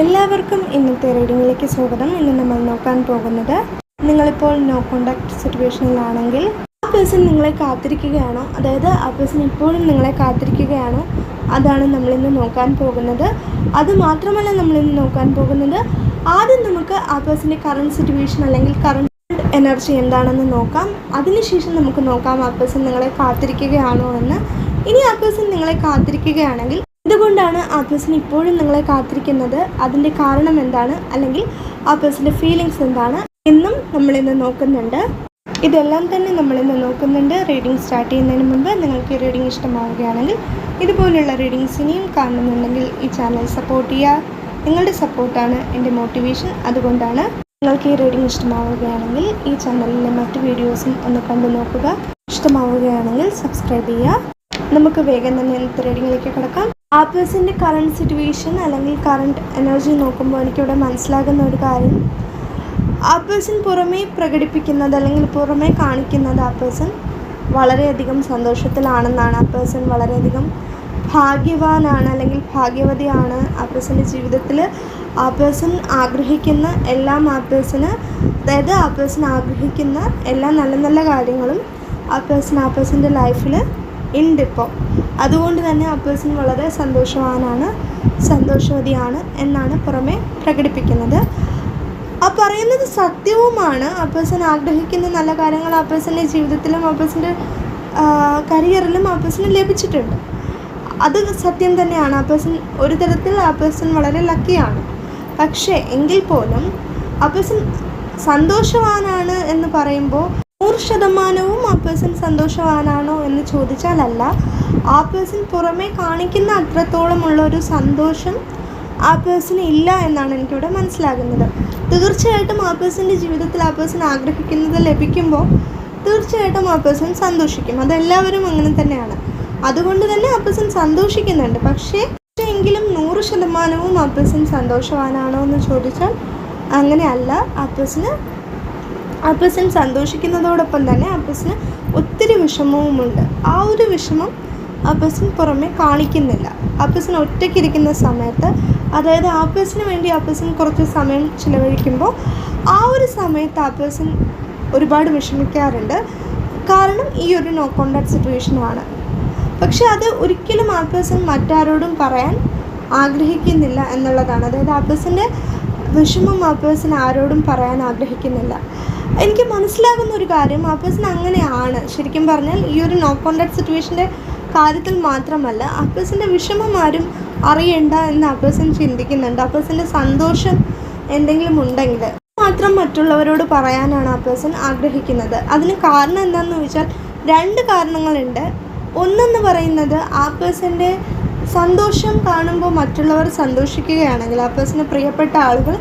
എല്ലാവർക്കും ഇന്നത്തെ റീഡിങ്ങിലേക്ക് സ്വാഗതം. ഇന്ന് നമ്മൾ നോക്കാൻ പോകുന്നത് നിങ്ങളിപ്പോൾ നോ കോണ്ടാക്ട് സിറ്റുവേഷനിലാണെങ്കിൽ ആ പേഴ്സൺ നിങ്ങളെ കാത്തിരിക്കുകയാണോ? അതായത് ആ പേഴ്സൺ ഇപ്പോഴും നിങ്ങളെ കാത്തിരിക്കുകയാണോ? അതാണ് നമ്മളിന്ന് നോക്കാൻ പോകുന്നത്. അത് മാത്രമല്ല നമ്മളിന്ന് നോക്കാൻ പോകുന്നത് ആദ്യം നമുക്ക് ആ പേഴ്സന്റെ കറണ്ട് സിറ്റുവേഷൻ അല്ലെങ്കിൽ കറണ്ട് എനർജി എന്താണെന്ന് നോക്കാം. അതിനുശേഷം നമുക്ക് നോക്കാം ആ പേഴ്സൺ നിങ്ങളെ കാത്തിരിക്കുകയാണോ എന്ന്. ഇനി ആ പേഴ്സൺ നിങ്ങളെ കാത്തിരിക്കുകയാണെങ്കിൽ എന്തുകൊണ്ടാണ് ആ പേഴ്സൺ ഇപ്പോഴും നിങ്ങളെ കാത്തിരിക്കുന്നത്. അതിന്റെ കാരണം എന്താണ്? അല്ലെങ്കിൽ ആ പേഴ്സന്റെ ഫീലിങ്സ് എന്താണ്? എന്നും നമ്മളിന്ന് നോക്കുന്നുണ്ട്. ഇതെല്ലാം തന്നെ നമ്മളിന്ന് നോക്കുന്നുണ്ട്. റീഡിംഗ് സ്റ്റാർട്ട് ചെയ്യുന്നതിന് മുമ്പ് നിങ്ങൾക്ക് ഈ റീഡിംഗ് ഇഷ്ടമാവുകയാണെങ്കിൽ ഇതുപോലുള്ള റീഡിങ്സ് ഇനിയും കാണുന്നുണ്ടെങ്കിൽ ഈ ചാനൽ സപ്പോർട്ട് ചെയ്യുക. നിങ്ങളുടെ സപ്പോർട്ടാണ് എന്റെ മോട്ടിവേഷൻ അതുകൊണ്ടാണ് നിങ്ങൾക്ക് ഈ റീഡിംഗ് ഇഷ്ടമാവുകയാണെങ്കിൽ ഈ ചാനലിലെ മറ്റു വീഡിയോസും ഒന്ന് കണ്ടു നോക്കുക. ഇഷ്ടമാവുകയാണെങ്കിൽ സബ്സ്ക്രൈബ് ചെയ്യുക. നമുക്ക് വേഗം തന്നെ ഇന്നത്തെ റീഡിങ്ങിലേക്ക് കിടക്കാം. ആ പേഴ്സന്റെ കറണ്ട് സിറ്റുവേഷൻ അല്ലെങ്കിൽ കറണ്ട് എനർജി നോക്കുമ്പോൾ എനിക്കിവിടെ മനസ്സിലാകുന്ന ഒരു കാര്യം. ആ പേഴ്സൺ പുറമേ പ്രകടിപ്പിക്കുന്നത് അല്ലെങ്കിൽ പുറമേ കാണിക്കുന്നത് ആ പേഴ്സൺ വളരെയധികം സന്തോഷത്തിലാണെന്നാണ്. ആ പേഴ്സൺ വളരെയധികം ഭാഗ്യവാനാണ് അല്ലെങ്കിൽ ഭാഗ്യവതിയാണ് ആ പേഴ്സന്റെ ജീവിതത്തിൽ ആ പേഴ്സൺ ആഗ്രഹിക്കുന്ന എല്ലാം ആ പേഴ്സന് അതായത് ആ പേഴ്സൺ ആഗ്രഹിക്കുന്ന എല്ലാ നല്ല നല്ല കാര്യങ്ങളും ആ പേഴ്സൺ ആ പേഴ്സന്റെ ലൈഫിൽ ഉണ്ട് ഇപ്പോൾ അതുകൊണ്ട് തന്നെ ആ പേഴ്സൺ വളരെ സന്തോഷവാനാണ് സന്തോഷവതിയാണ് എന്നാണ് പുറമെ പ്രകടിപ്പിക്കുന്നത്. ആ പറയുന്നത് സത്യവുമാണ്. ആ പേഴ്സൺ ആഗ്രഹിക്കുന്ന നല്ല കാര്യങ്ങൾ ആ പേഴ്സന്റെ ജീവിതത്തിലും ആ പേഴ്സന്റെ കരിയറിലും ആ പേഴ്സണ് ലഭിച്ചിട്ടുണ്ട്. അത് സത്യം തന്നെയാണ്. ആ പേഴ്സൺ ഒരു തരത്തിൽ ആ പേഴ്സൺ വളരെ ലക്കിയാണ് പക്ഷേ എങ്കിൽ പോലും ആ പേഴ്സൺ സന്തോഷവാനാണ് എന്ന് പറയുമ്പോൾ നൂറ് ശതമാനവും ആ പേഴ്സൺ സന്തോഷവാനാണോ എന്ന് ചോദിച്ചാലല്ല. ആ പേഴ്സൺ പുറമേ കാണിക്കുന്ന അത്രത്തോളമുള്ള ഒരു സന്തോഷം ആ പേഴ്സൺ ഇല്ല എന്നാണ് എനിക്കിവിടെ മനസ്സിലാകുന്നത്. തീർച്ചയായിട്ടും ആ പേഴ്സന്റെ ജീവിതത്തിൽ ആ പേഴ്സൺ ആഗ്രഹിക്കുന്നത് ലഭിക്കുമ്പോൾ തീർച്ചയായിട്ടും ആ പേഴ്സൺ സന്തോഷിക്കും. അതെല്ലാവരും അങ്ങനെ തന്നെയാണ്. അതുകൊണ്ട് തന്നെ ആ പേഴ്സൺ സന്തോഷിക്കുന്നുണ്ട്. പക്ഷേ എങ്കിലും നൂറ് ശതമാനവും ആ പേഴ്സൺ സന്തോഷവാനാണോ എന്ന് ചോദിച്ചാൽ അങ്ങനെയല്ല. ആ പേഴ്സണ് പേഴ്സൺ സന്തോഷിക്കുന്നതോടൊപ്പം തന്നെ അപ്പസിന് ഒത്തിരി വിഷമവുമുണ്ട്. ആ ഒരു വിഷമം അപ്പസൻ പുറമെ കാണിക്കുന്നില്ല. അപ്പസൻ ഒറ്റയ്ക്കിരിക്കുന്ന സമയത്ത് അതായത് ആ വേണ്ടി അപ്പസൻ കുറച്ച് സമയം ചിലവഴിക്കുമ്പോൾ ആ ഒരു സമയത്ത് ആ ഒരുപാട് വിഷമിക്കാറുണ്ട്. കാരണം ഈ ഒരു നോ കോണ്ടാക്ട് സിറ്റുവേഷനാണ് പക്ഷെ അത് ഒരിക്കലും ആ മറ്റാരോടും പറയാൻ ആഗ്രഹിക്കുന്നില്ല എന്നുള്ളതാണ്. അതായത് ആ വിഷമം ആ ആരോടും പറയാൻ ആഗ്രഹിക്കുന്നില്ല. എനിക്ക് മനസ്സിലാകുന്ന ഒരു കാര്യം ആ പേഴ്സൺ അങ്ങനെയാണ്. ശരിക്കും പറഞ്ഞാൽ ഈ ഒരു നോ കോണ്ടാക്ട് സിറ്റുവേഷന്റെ കാര്യത്തിൽ മാത്രമല്ല ആ പേഴ്സന്റെ വിഷമം ആരും അറിയണ്ട എന്ന് ആ പേഴ്സൺ ചിന്തിക്കുന്നുണ്ട്. ആ പേഴ്സന്റെ സന്തോഷം എന്തെങ്കിലും ഉണ്ടെങ്കിൽ മാത്രം മറ്റുള്ളവരോട് പറയാനാണ് ആ പേഴ്സൺ ആഗ്രഹിക്കുന്നത്. അതിന് കാരണം എന്താണെന്ന് ചോദിച്ചാൽ രണ്ട് കാരണങ്ങളുണ്ട്. ഒന്നെന്ന് പറയുന്നത് ആ പേഴ്സന്റെ സന്തോഷം കാണുമ്പോൾ മറ്റുള്ളവർ സന്തോഷിക്കുകയാണെങ്കിൽ ആ പേഴ്സന് പ്രിയപ്പെട്ട ആളുകൾ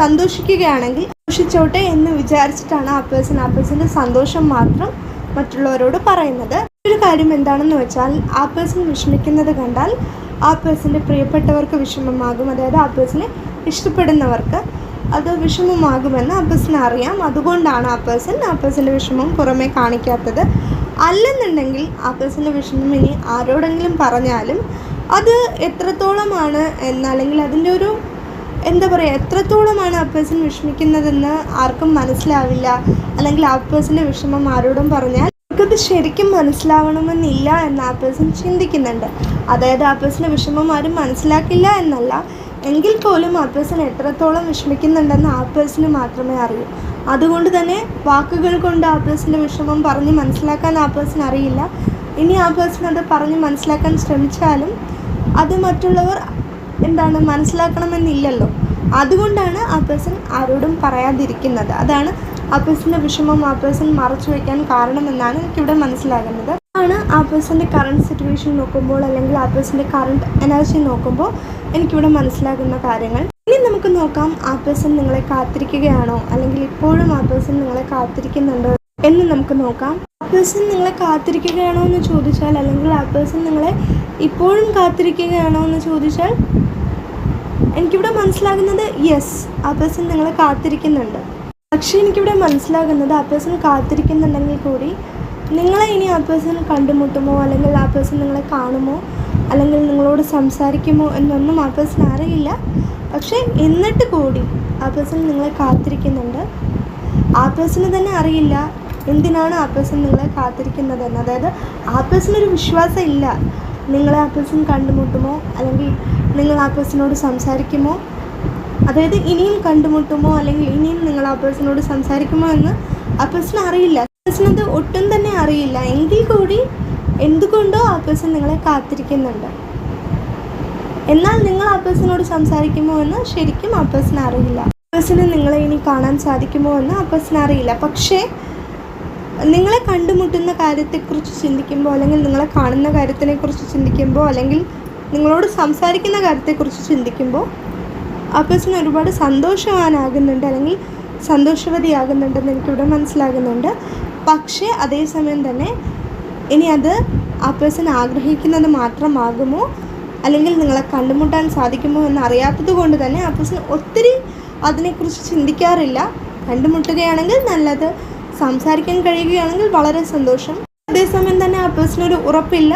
സന്തോഷിക്കുകയാണെങ്കിൽ സന്തോഷിച്ചോട്ടെ എന്ന് വിചാരിച്ചിട്ടാണ് ആ പേഴ്സൺ ആ പേഴ്സന്റെ സന്തോഷം മാത്രം മറ്റുള്ളവരോട് പറയുന്നത്. ഒരു കാര്യം എന്താണെന്ന് വെച്ചാൽ ആ പേഴ്സൺ വിഷമിക്കുന്നത് കണ്ടാൽ ആ പേഴ്സന്റെ പ്രിയപ്പെട്ടവർക്ക് വിഷമമാകും. അതായത് ആ പേഴ്സണെ ഇഷ്ടപ്പെടുന്നവർക്ക് അത് വിഷമമാകുമെന്ന് ആ പേഴ്സൺ അറിയാം. അതുകൊണ്ടാണ് ആ പേഴ്സൺ ആ പേഴ്സന്റെ വിഷമം പുറമേ കാണിക്കാത്തത്. അല്ലെന്നുണ്ടെങ്കിൽ ആ പേഴ്സന്റെ വിഷമം ഇനി ആരോടെങ്കിലും പറഞ്ഞാലും അത് എത്രത്തോളമാണ് എന്നല്ലെങ്കിൽ അതിന്റെ ഒരു എന്താ പറയുക എത്രത്തോളമാണ് ആ പേഴ്സൺ വിഷമിക്കുന്നതെന്ന് ആർക്കും മനസ്സിലാവില്ല. അല്ലെങ്കിൽ ആ പേഴ്സന്റെ വിഷമം ആരോടും പറഞ്ഞാൽ അവർക്കത് ശരിക്കും മനസ്സിലാവണമെന്നില്ല എന്ന് ആ പേഴ്സൺ ചിന്തിക്കുന്നുണ്ട്. അതായത് ആ പേഴ്സന്റെ വിഷമം ആരും മനസ്സിലാക്കില്ല എന്നല്ല. എങ്കിൽ പോലും ആ പേഴ്സൺ എത്രത്തോളം വിഷമിക്കുന്നുണ്ടെന്ന് ആ പേഴ്സന് മാത്രമേ അറിയൂ. അതുകൊണ്ട് തന്നെ വാക്കുകൾ കൊണ്ട് ആ പേഴ്സന്റെ വിഷമം പറഞ്ഞ് മനസ്സിലാക്കാൻ ആ പേഴ്സൺ അറിയില്ല. ഇനി ആ പേഴ്സൺ അത് പറഞ്ഞ് മനസ്സിലാക്കാൻ ശ്രമിച്ചാലും അത് മറ്റുള്ളവർ എന്താണ് മനസ്സിലാക്കണമെന്നില്ലല്ലോ. അതുകൊണ്ടാണ് ആ പേഴ്സൺ ആരോടും പറയാതിരിക്കുന്നത്. അതാണ് ആ പേഴ്സന്റെ വിഷമം ആ പേഴ്സൺ മറച്ചു വയ്ക്കാൻ കാരണമെന്നാണ് എനിക്കിവിടെ മനസ്സിലാകുന്നത്. ആണ് ആ പേഴ്സന്റെ കറണ്ട് സിറ്റുവേഷൻ നോക്കുമ്പോൾ അല്ലെങ്കിൽ ആ പേഴ്സന്റെ കറണ്ട് എനർജി നോക്കുമ്പോൾ എനിക്കിവിടെ മനസ്സിലാകുന്ന കാര്യങ്ങൾ. ഇനി നമുക്ക് നോക്കാം ആ പേഴ്സൺ നിങ്ങളെ കാത്തിരിക്കുകയാണോ? അല്ലെങ്കിൽ ഇപ്പോഴും ആ പേഴ്സൺ നിങ്ങളെ കാത്തിരിക്കുന്നുണ്ടോ എന്ന് നമുക്ക് നോക്കാം. ആ പേഴ്സൺ നിങ്ങളെ കാത്തിരിക്കുകയാണോ എന്ന് ചോദിച്ചാൽ അല്ലെങ്കിൽ ആ പേഴ്സൺ നിങ്ങളെ ഇപ്പോഴും കാത്തിരിക്കുകയാണോ എന്ന് ചോദിച്ചാൽ എനിക്കിവിടെ മനസ്സിലാകുന്നത് യെസ് ആ പേഴ്സൺ നിങ്ങളെ കാത്തിരിക്കുന്നുണ്ട് പക്ഷേ എനിക്കിവിടെ മനസ്സിലാകുന്നത് ആ പേഴ്സൺ കാത്തിരിക്കുന്നുണ്ടെങ്കിൽ കൂടി നിങ്ങളെ ഇനി ആ പേഴ്സൺ കണ്ടുമുട്ടുമോ അല്ലെങ്കിൽ ആ പേഴ്സൺ നിങ്ങളെ കാണുമോ അല്ലെങ്കിൽ നിങ്ങളോട് സംസാരിക്കുമോ എന്നൊന്നും ആ പേഴ്സൺ അറിയില്ല പക്ഷേ എന്നിട്ട് കൂടി ആ പേഴ്സൺ നിങ്ങളെ കാത്തിരിക്കുന്നുണ്ട് ആ പേഴ്സണ് തന്നെ അറിയില്ല എന്തിനാണ് ആ പേഴ്സൺ നിങ്ങളെ കാത്തിരിക്കുന്നതെന്ന് അതായത് ആ പേഴ്സണൊരു വിശ്വാസം ഇല്ല നിങ്ങളെ ആ പേഴ്സൺ കണ്ടുമുട്ടുമോ അല്ലെങ്കിൽ നിങ്ങൾ ആ പേഴ്സണോട് സംസാരിക്കുമോ? അതായത് ഇനിയും കണ്ടുമുട്ടുമോ? അല്ലെങ്കിൽ ഇനിയും നിങ്ങൾ ആ പേഴ്സണോട് സംസാരിക്കുമോ എന്ന് ആ പേഴ്സൺ അറിയില്ല. പേഴ്സൺ അത് ഒട്ടും തന്നെ അറിയില്ല. എങ്കിൽ കൂടി എന്തുകൊണ്ടോ ആ പേഴ്സൺ നിങ്ങളെ കാത്തിരിക്കുന്നുണ്ട്. എന്നാൽ നിങ്ങൾ ആ പേഴ്സണോട് സംസാരിക്കുമോ എന്ന് ശരിക്കും ആ പേഴ്സൺ അറിയില്ല. പേഴ്സണ് നിങ്ങളെ ഇനി കാണാൻ സാധിക്കുമോ എന്ന് ആ പേഴ്സൺ അറിയില്ല. പക്ഷേ നിങ്ങളെ കണ്ടുമുട്ടുന്ന കാര്യത്തെക്കുറിച്ച് ചിന്തിക്കുമ്പോൾ അല്ലെങ്കിൽ നിങ്ങളെ കാണുന്ന കാര്യത്തിനെക്കുറിച്ച് ചിന്തിക്കുമ്പോൾ അല്ലെങ്കിൽ നിങ്ങളോട് സംസാരിക്കുന്ന കാര്യത്തെക്കുറിച്ച് ചിന്തിക്കുമ്പോൾ ആ പേഴ്സൺ ഒരുപാട് സന്തോഷവാനാകുന്നുണ്ട് അല്ലെങ്കിൽ സന്തോഷവതിയാകുന്നുണ്ടെന്ന് എനിക്കിവിടെ മനസ്സിലാകുന്നുണ്ട്. പക്ഷേ അതേസമയം തന്നെ ഇനി അത് ആ പേഴ്സൺ ആഗ്രഹിക്കുന്നത് മാത്രമാകുമോ? അല്ലെങ്കിൽ നിങ്ങളെ കണ്ടുമുട്ടാൻ സാധിക്കുമോ എന്ന് അറിയാത്തത് കൊണ്ട് തന്നെ ആ പേഴ്സൺ ഒത്തിരി അതിനെക്കുറിച്ച് ചിന്തിക്കാറില്ല. കണ്ടുമുട്ടുകയാണെങ്കിൽ നല്ലത്. സംസാരിക്കാൻ കഴിയുകയാണെങ്കിൽ വളരെ സന്തോഷം. അതേസമയം തന്നെ ആ പേഴ്സൺ ഒരു ഉറപ്പില്ല.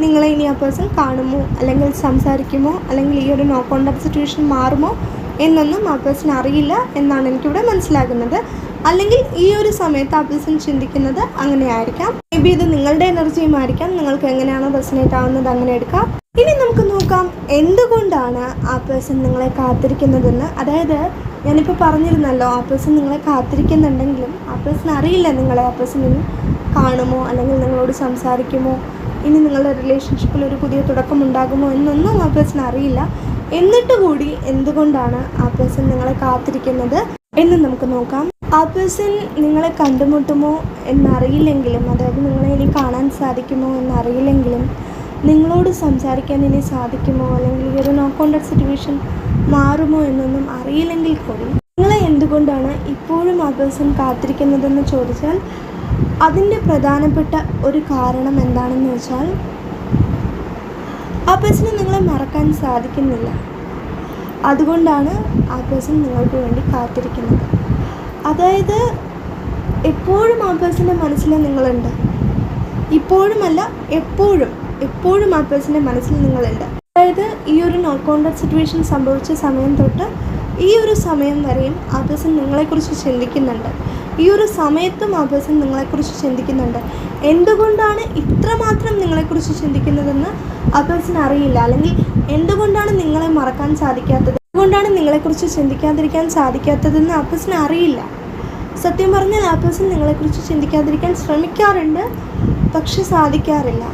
നിങ്ങളെ ഇനി ആ പേഴ്സൺ കാണുമോ? അല്ലെങ്കിൽ സംസാരിക്കുമോ? അല്ലെങ്കിൽ ഈ ഒരു നോ കോണ്ടാക്ട് സിറ്റുവേഷൻ മാറുമോ? എന്നൊന്നും ആ പേഴ്സൺ അറിയില്ല എന്നാണ് എനിക്കിവിടെ മനസ്സിലാകുന്നത്. അല്ലെങ്കിൽ ഈ ഒരു സമയത്ത് ആ പേഴ്സൺ ചിന്തിക്കുന്നത് അങ്ങനെയായിരിക്കാം. മേ ബി ഇത് നിങ്ങളുടെ എനർജിയും ആയിരിക്കാം. നിങ്ങൾക്ക് എങ്ങനെയാണോ റെസനേറ്റ് ആവുന്നത് അങ്ങനെ എടുക്കാം. ഇനി നമുക്ക് നോക്കാം എന്തുകൊണ്ടാണ് ആ പേഴ്സൺ നിങ്ങളെ കാത്തിരിക്കുന്നതെന്ന്. അതായത് ഞാനിപ്പോൾ പറഞ്ഞിരുന്നല്ലോ ആ പേഴ്സൺ നിങ്ങളെ കാത്തിരിക്കുന്നുണ്ടെങ്കിലും ആ പേഴ്സൺ അറിയില്ല നിങ്ങളെ ആ പേഴ്സൺ കാണുമോ? അല്ലെങ്കിൽ നിങ്ങളോട് സംസാരിക്കുമോ? ഇനി നിങ്ങളുടെ റിലേഷൻഷിപ്പിൽ ഒരു പുതിയ തുടക്കം ഉണ്ടാകുമോ എന്നൊന്നും ആ പേഴ്സൺ അറിയില്ല. എന്നിട്ട് കൂടി എന്തുകൊണ്ടാണ് ആ പേഴ്സൺ നിങ്ങളെ കാത്തിരിക്കുന്നത് എന്ന് നമുക്ക് നോക്കാം. ആ പേഴ്സൺ നിങ്ങളെ കണ്ടുമുട്ടുമോ എന്നറിയില്ലെങ്കിലും അതായത് നിങ്ങളെ ഇനി കാണാൻ സാധിക്കുമോ എന്നറിയില്ലെങ്കിലും നിങ്ങളോട് സംസാരിക്കാൻ ഇനി സാധിക്കുമോ അല്ലെങ്കിൽ ഈ ഒരു നോ കോണ്ടാക്ട് സിറ്റുവേഷൻ മാറുമോ എന്നൊന്നും അറിയില്ലെങ്കിൽ കൂടി നിങ്ങളെ എന്തുകൊണ്ടാണ് ഇപ്പോഴും ആ പേഴ്സൺ കാത്തിരിക്കുന്നതെന്ന് ചോദിച്ചാൽ അതിന്റെ പ്രധാനപ്പെട്ട ഒരു കാരണം എന്താണെന്ന് വെച്ചാൽ ആ പേഴ്സണെ നിങ്ങളെ മറക്കാൻ സാധിക്കുന്നില്ല. അതുകൊണ്ടാണ് ആ പേഴ്സൺ നിങ്ങൾക്ക് വേണ്ടി കാത്തിരിക്കുന്നത്. അതായത് എപ്പോഴും ആ പേഴ്സന്റെ മനസ്സിൽ നിങ്ങളുണ്ട്. ഇപ്പോഴുമല്ല എപ്പോഴും എപ്പോഴും ആ പേഴ്സന്റെ മനസ്സിൽ നിങ്ങളുണ്ട്. അതായത് ഈ ഒരു നോ കോണ്ടാക്ട് സിറ്റുവേഷൻ സംഭവിച്ച സമയം തൊട്ട് ഈ ഒരു സമയം വരെയും ആ പേഴ്സൺ നിങ്ങളെക്കുറിച്ച് ചിന്തിക്കുന്നുണ്ട്. ഈ ഒരു സമയത്തും പേഴ്സൺ നിങ്ങളെക്കുറിച്ച് ചിന്തിക്കുന്നുണ്ട്. എന്തുകൊണ്ടാണ് ഇത്രമാത്രം നിങ്ങളെക്കുറിച്ച് ചിന്തിക്കുന്നതെന്ന് പേഴ്സൺ അറിയില്ല. അല്ലെങ്കിൽ എന്തുകൊണ്ടാണ് നിങ്ങളെ മറക്കാൻ സാധിക്കാത്തത്? എന്തുകൊണ്ടാണ് നിങ്ങളെക്കുറിച്ച് ചിന്തിക്കാതിരിക്കാൻ സാധിക്കാത്തതെന്ന് പേഴ്സൺ അറിയില്ല. സത്യം പറഞ്ഞാൽ പേഴ്സൺ നിങ്ങളെക്കുറിച്ച് ചിന്തിക്കാതിരിക്കാൻ ശ്രമിക്കാറുണ്ട് പക്ഷെ സാധിക്കാറില്ല.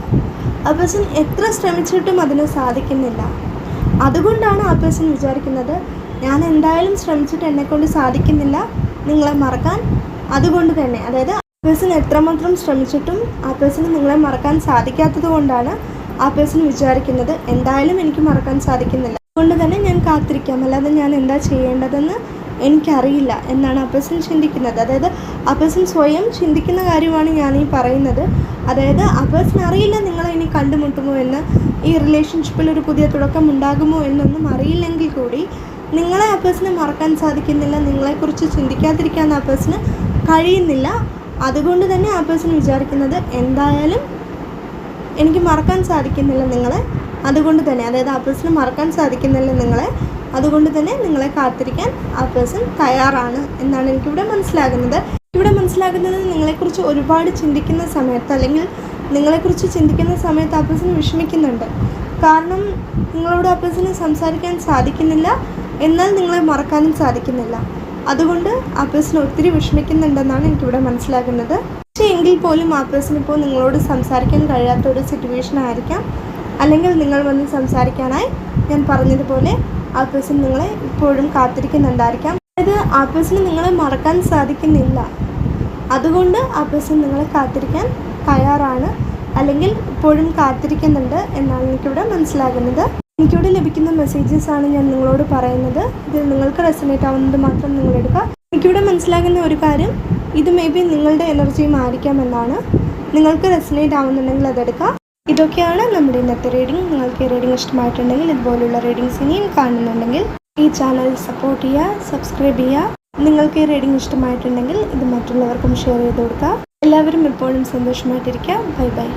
പേഴ്സൺ എത്ര ശ്രമിച്ചിട്ടും അതിന് സാധിക്കുന്നില്ല. അതുകൊണ്ടാണ് പേഴ്സൺ വിചാരിക്കുന്നത് ഞാൻ എന്തായാലും ശ്രമിച്ചിട്ട് എന്നെക്കൊണ്ട് സാധിക്കുന്നില്ല. നിങ്ങളെ മറക്കാൻ അതുകൊണ്ട് തന്നെ അതായത് പേഴ്സൺ എത്രമാത്രം ശ്രമിച്ചിട്ടും ആ പേഴ്സണ് നിങ്ങളെ മറക്കാൻ സാധിക്കാത്തത് കൊണ്ടാണ് ആ പേഴ്സൺ വിചാരിക്കുന്നത്. എന്തായാലും എനിക്ക് മറക്കാൻ സാധിക്കുന്നില്ല. അതുകൊണ്ട് തന്നെ ഞാൻ കാത്തിരിക്കാം. അല്ലാതെ ഞാൻ എന്താ ചെയ്യേണ്ടതെന്ന് എനിക്കറിയില്ല എന്നാണ് ആ പേഴ്സൺ ചിന്തിക്കുന്നത്. അതായത് ആ പേഴ്സൺ സ്വയം ചിന്തിക്കുന്ന കാര്യമാണ് ഞാൻ ഈ പറയുന്നത്. അതായത് ആ പേഴ്സൺ അറിയില്ല നിങ്ങളെ ഇനി കണ്ടുമുട്ടുമോ എന്ന് ഈ റിലേഷൻഷിപ്പിൽ ഒരു പുതിയ തുടക്കം ഉണ്ടാകുമോ എന്നൊന്നും അറിയില്ലെങ്കിൽ കൂടി നിങ്ങളെ ആ പേഴ്സണെ മറക്കാൻ സാധിക്കുന്നില്ല. നിങ്ങളെക്കുറിച്ച് ചിന്തിക്കാതിരിക്കാൻ ആ പേഴ്സണ് കഴിയുന്നില്ല. അതുകൊണ്ട് തന്നെ ആ പേഴ്സൺ വിചാരിക്കുന്നത് എന്തായാലും എനിക്ക് മറക്കാൻ സാധിക്കുന്നില്ല നിങ്ങളെ. അതുകൊണ്ട് തന്നെ അതായത് ആ പേഴ്സണ് മറക്കാൻ സാധിക്കുന്നില്ല നിങ്ങളെ. അതുകൊണ്ട് തന്നെ നിങ്ങളെ കാത്തിരിക്കാൻ ആ പേഴ്സൺ തയ്യാറാണ് എന്നാണ് എനിക്കിവിടെ മനസ്സിലാകുന്നത്. ഇവിടെ മനസ്സിലാകുന്നത് നിങ്ങളെക്കുറിച്ച് ഒരുപാട് ചിന്തിക്കുന്ന സമയത്ത് അല്ലെങ്കിൽ നിങ്ങളെക്കുറിച്ച് ചിന്തിക്കുന്ന സമയത്ത് ആ പേഴ്സൺ വിഷമിക്കുന്നുണ്ട്. കാരണം നിങ്ങളോട് ആ പേഴ്സണ് സംസാരിക്കാൻ സാധിക്കുന്നില്ല. എന്നാൽ നിങ്ങളെ മറക്കാനും സാധിക്കുന്നില്ല. അതുകൊണ്ട് ആ പേഴ്സൺ ഒത്തിരി വിഷമിക്കുന്നുണ്ടെന്നാണ് എനിക്കിവിടെ മനസ്സിലാകുന്നത്. പക്ഷേ എങ്കിൽ പോലും ആ പേഴ്സൺ ഇപ്പോൾ നിങ്ങളോട് സംസാരിക്കാൻ കഴിയാത്ത ഒരു സിറ്റുവേഷൻ ആയിരിക്കാം. അല്ലെങ്കിൽ നിങ്ങൾ വന്ന് സംസാരിക്കാനായി ഞാൻ പറഞ്ഞതുപോലെ ആ പേഴ്സൺ നിങ്ങളെ ഇപ്പോഴും കാത്തിരിക്കുന്നുണ്ടായിരിക്കാം. അതായത് ആ പേഴ്സൺ നിങ്ങളെ മറക്കാൻ സാധിക്കുന്നില്ല. അതുകൊണ്ട് ആ പേഴ്സൺ നിങ്ങളെ കാത്തിരിക്കാൻ തയ്യാറാണ്. അല്ലെങ്കിൽ ഇപ്പോഴും കാത്തിരിക്കുന്നുണ്ട് എന്നാണ് എനിക്കിവിടെ മനസ്സിലാകുന്നത്. എനിക്കിവിടെ ലഭിക്കുന്ന മെസ്സേജസ് ആണ് ഞാൻ നിങ്ങളോട് പറയുന്നത്. ഇതിൽ നിങ്ങൾക്ക് റെസനേറ്റ് ആവുന്നത് മാത്രം നിങ്ങൾ എടുക്കുക. എനിക്കിവിടെ മനസ്സിലാകുന്ന ഒരു കാര്യം ഇത് മേ ബി നിങ്ങളുടെ എനർജിയും ആയിരിക്കാമെന്നാണ് നിങ്ങൾക്ക് റെസനേറ്റ് ആവുന്നുണ്ടെങ്കിൽ അതെടുക്കാം ഇതൊക്കെയാണ് നമ്മുടെ ഇന്നത്തെ റീഡിംഗ് നിങ്ങൾക്ക് ഈ റീഡിംഗ് ഇഷ്ടമായിട്ടുണ്ടെങ്കിൽ ഇതുപോലുള്ള റീഡിങ്സ് ഇനിയും കാണുന്നുണ്ടെങ്കിൽ ഈ ചാനൽ സപ്പോർട്ട് ചെയ്യുക സബ്സ്ക്രൈബ് ചെയ്യുക. നിങ്ങൾക്ക് ഈ റീഡിംഗ് ഇഷ്ടമായിട്ടുണ്ടെങ്കിൽ ഇത് മറ്റുള്ളവർക്കും ഷെയർ ചെയ്ത് കൊടുക്കുക. എല്ലാവരും എപ്പോഴും സന്തോഷമായിട്ടിരിക്കുക. Bye bye